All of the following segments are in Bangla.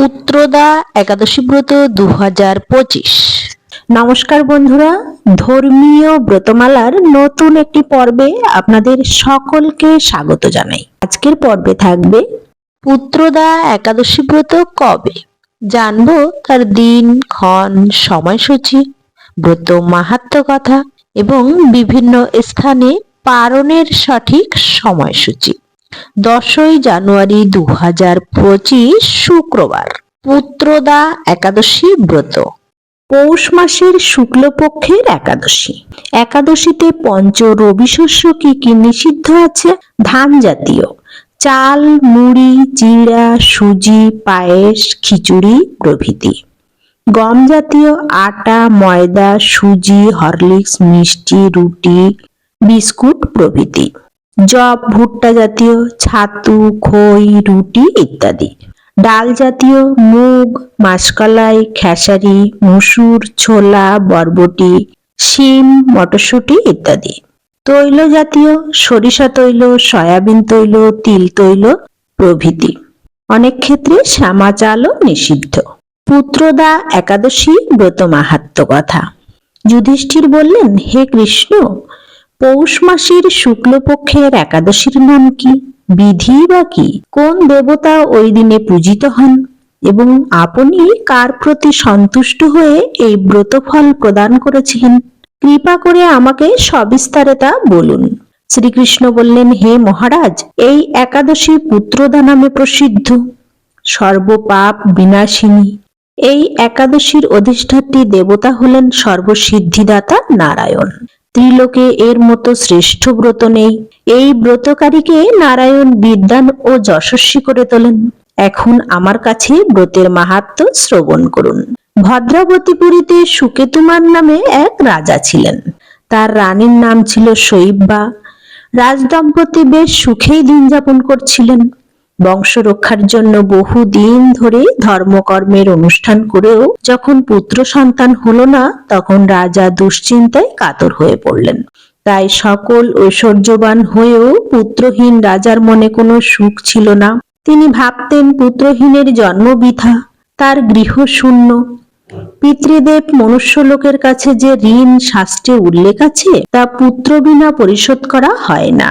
পুত্রদা একাদশী ব্রত দু হাজার পঁচিশ। নমস্কার বন্ধুরা ধর্মীয় ব্রতমালার নতুন একটি পর্বে আপনাদের সকলকে স্বাগত জানাই। আজকের পর্বে থাকবে পুত্রদা একাদশী ব্রত কবে? জানব তার দিন ক্ষণ সময়সূচি ব্রত মাহাত্ম কথা এবং বিভিন্ন স্থানে পালনের সঠিক সময়সূচি। দশই জানুয়ারি দু হাজার পঁচিশ শুক্রবার, পুত্রদা একাদশী ব্রত। পৌষ মাসের শুক্লপক্ষের একাদশী। একাদশীতে পঞ্চ রবি শস্য কি কি নিষিদ্ধ আছে? ধান জাতীয়। চাল, মুড়ি, চিড়া, সুজি, পায়েস, খিচুড়ি প্রভৃতি। গম জাতীয় আটা, ময়দা, সুজি, হরলিক্স, মিষ্টি, রুটি, বিস্কুট প্রভৃতি। জব ভুট্টা জাতীয়, ছাতু, খই, রুটি ইত্যাদি। ডাল জাতীয়, মুগ, মাসকলাই, খেসারি, মসুর, ছোলা, বরবটি, শিম, মটরশুঁটি ইত্যাদি। তৈল জাতীয়, সরিষা তৈল, সয়াবিন তৈল, তিল তৈল প্রভৃতি। অনেক ক্ষেত্রে শ্যামা চালও নিষিদ্ধ। পুত্রদা একাদশী ব্রত মাহাত্ম কথা। যুধিষ্ঠির বললেন, হে কৃষ্ণ পৌষ মাসের শুক্লপক্ষের একাদশীর নাম কি? বিধি বা কি? কোন দেবতা ওই দিনে পূজিত হন? এবং আপনি কার প্রতি সন্তুষ্ট হয়ে এই ব্রতফল প্রদান করেছিলেন কৃপা করে আমাকে সবিস্তারে তা বলুন। শ্রীকৃষ্ণ বললেন, হে মহারাজ, এই একাদশী পুত্রদা নামে প্রসিদ্ধ। সর্বপাপ বিনাশিনী। এই একাদশীর অধিষ্ঠাত্রী দেবতা হলেন সর্বসিদ্ধিদাতা নারায়ণ। ত্রিলোকে এর মতো শ্রেষ্ঠ ব্রত নেই। এই ব্রতকারীকে নারায়ণ বিদ্যান ও যশস্বী করে তোলেন। এখন আমার কাছে ব্রতের মাহাত্ম শ্রবণ করুন। ভদ্রাবতীপুরীতে সুকেতুমার নামে এক রাজা ছিলেন। তার রানীর নাম ছিল শৈব্যা। রাজদম্পতি বেশ সুখেই দিন যাপন করছিলেন। বংশ রক্ষার জন্য বহু দিন ধরে ধর্মকর্মের অনুষ্ঠান করেও যখন পুত্র সন্তান হলো না, তখন রাজা দুশ্চিন্তায় কাতর হয়ে পড়লেন। তাই সকল ঐশ্বর্যবান হয়েও পুত্রহীন রাজার মনে কোনো সুখ ছিল না। তিনি ভাবতেন পুত্রহীনের জন্ম বৃথা, তার গৃহ শূন্য। পিতৃদেব মনুষ্যলোকের কাছে যে ঋণ শাস্ত্রে উল্লেখ আছে, তা পুত্র বিনা পরিশোধ করা হয় না।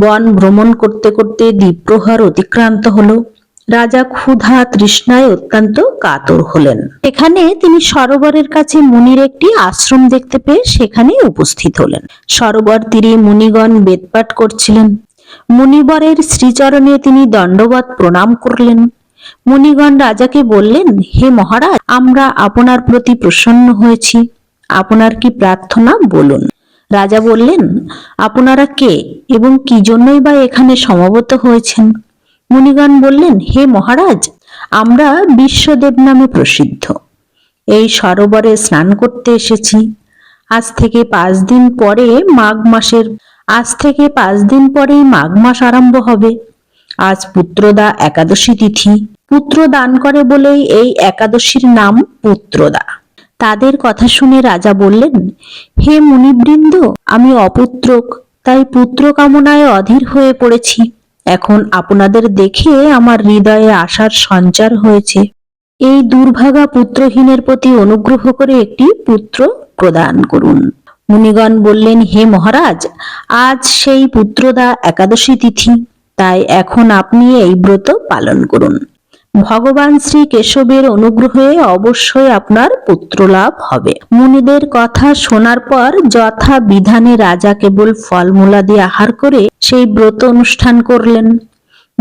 বন ভ্রমণ করতে করতে দ্বীপ্রহার অতিক্রান্ত হলো। রাজা ক্ষুধা তৃষ্ণায় অত্যন্ত কাতর হলেন। এখানে তিনি সরোবরের কাছে মুনির একটি আশ্রম দেখতে পেয়ে সেখানে উপস্থিত হলেন। সরোবর তীরে মুনিগণ বেদপাঠ করছিলেন। মুনিবরের শ্রীচরণে তিনি দণ্ডবত প্রণাম করলেন। মুনিগণ রাজাকে বললেন, হে মহারাজ, আমরা আপনার প্রতি প্রসন্ন হয়েছি। আপনার কি প্রার্থনা বলুন। রাজা বললেন, আপনারা কে এবং কি জন্যই বা এখানে সমবেত হয়েছেন? মুনিগণ বললেন, হে মহারাজ, আমরা বিশ্বদেব নামে প্রসিদ্ধ। এই সরোবরে স্নান করতে এসেছি। আজ থেকে পাঁচ দিন পরে মাঘ মাসের, আজ থেকে পাঁচ দিন পরেই মাঘ মাস আরম্ভ হবে। আজ পুত্রদা একাদশী তিথি। পুত্র দান করে বলেই এই একাদশীর নাম পুত্রদা। তাদের কথা শুনে রাজা বললেন, হে মুনিবৃন্দ, আমি অপুত্রক, তাই পুত্র কামনায় অধীর হয়ে পড়েছি। এখন আপনাদের দেখে আমার হৃদয়ে আশার সঞ্চার হয়েছে। এই দুর্ভাগা পুত্রহীনের প্রতি অনুগ্রহ করে একটি পুত্র প্রদান করুন। মুনিগণ বললেন, হে মহারাজ, আজ সেই পুত্রদা একাদশী তিথি, তাই এখন আপনি এই ব্রত পালন করুন। ভগবান শ্রী কেশবের অনুগ্রহে অবশ্যই আপনার পুত্র লাভ হবে। মুনিদের কথা শোনার পর যথা বিধানে রাজা কেবল ফলমূলা দিয়ে আহার করে সেই ব্রত অনুষ্ঠান করলেন।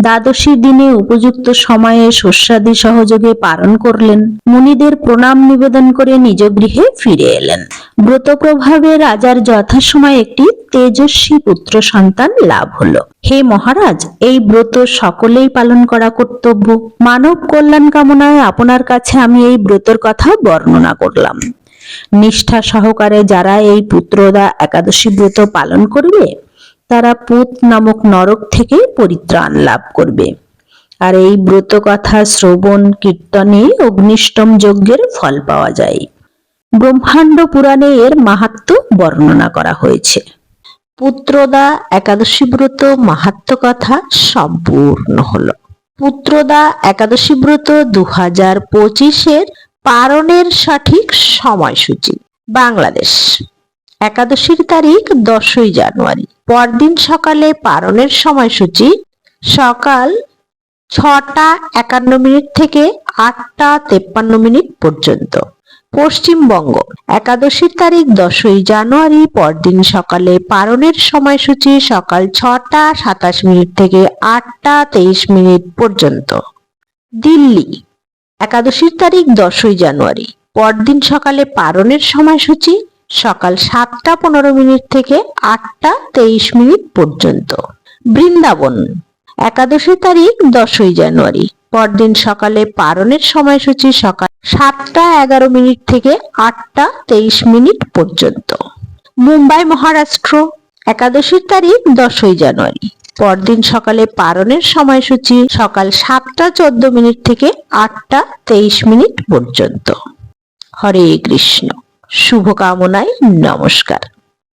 দ্বাদশী দিনে উপযুক্ত সময়ে শস্যাদি সহযোগে পালন করলেন। মুনিদের প্রণাম নিবেদন করে নিজ গৃহে ফিরে এলেন। ব্রত প্রভাবে রাজার যথাসময় একটি তেজস্বী পুত্র সন্তান লাভ হলো। হে মহারাজ, এই ব্রত সকলেই পালন করা কর্তব্য। মানব কল্যাণ কামনায় আপনার কাছে আমি এই ব্রতর কথা বর্ণনা করলাম। নিষ্ঠা সহকারে যারা এই পুত্রদা একাদশী ব্রত পালন করবে তারা পুত নামক নরক থেকে পরিত্রাণ লাভ করবে। আর এই ব্রত কথা, শ্রবণ, কীর্তনে অগ্নিষ্টম যজ্ঞের ফল পাওয়া যায়। ব্রহ্মাণ্ড পুরাণে এর মাহাত্ম্য বর্ণনা করা হয়েছে। পুত্রদা একাদশী ব্রত মাহাত্ম্য কথা সম্পূর্ণ হলো। পুত্রদা একাদশী ব্রত দু হাজার পঁচিশের পারণের সঠিক সময়সূচি, বাংলাদেশ। একাদশীর তারিখ দশই জানুয়ারি। পরদিন সকালে পালনের সময়সূচি, সকাল ছটা একান্ন মিনিট থেকে আটটা তেপ্পান্ন মিনিট পর্যন্ত। পশ্চিমবঙ্গ, একাদশীর তারিখ দশই জানুয়ারি, পরদিন সকালে পালনের সময়সূচি, সকাল ছটা সাতাশ মিনিট থেকে আটটা তেইশ মিনিট পর্যন্ত। দিল্লি, একাদশীর তারিখ দশই জানুয়ারি, পরদিন সকালে পালনের সময়সূচি সকাল সাতটা পনেরো মিনিট থেকে আটটা তেইশ মিনিট পর্যন্ত। বৃন্দাবন, একাদশী তারিখ দশই জানুয়ারি। পরদিন সকালে পালনের সময়সূচি সকাল সাতটা এগারো মিনিট থেকে আটটা তেইশ মিনিট পর্যন্ত। মুম্বাই মহারাষ্ট্র একাদশীর তারিখ দশই জানুয়ারি। পরদিন সকালে পালনের সময়সূচি সকাল সাতটা চোদ্দ মিনিট থেকে আটটা তেইশ মিনিট পর্যন্ত। হরে কৃষ্ণ। শুভকামনায় নমস্কার।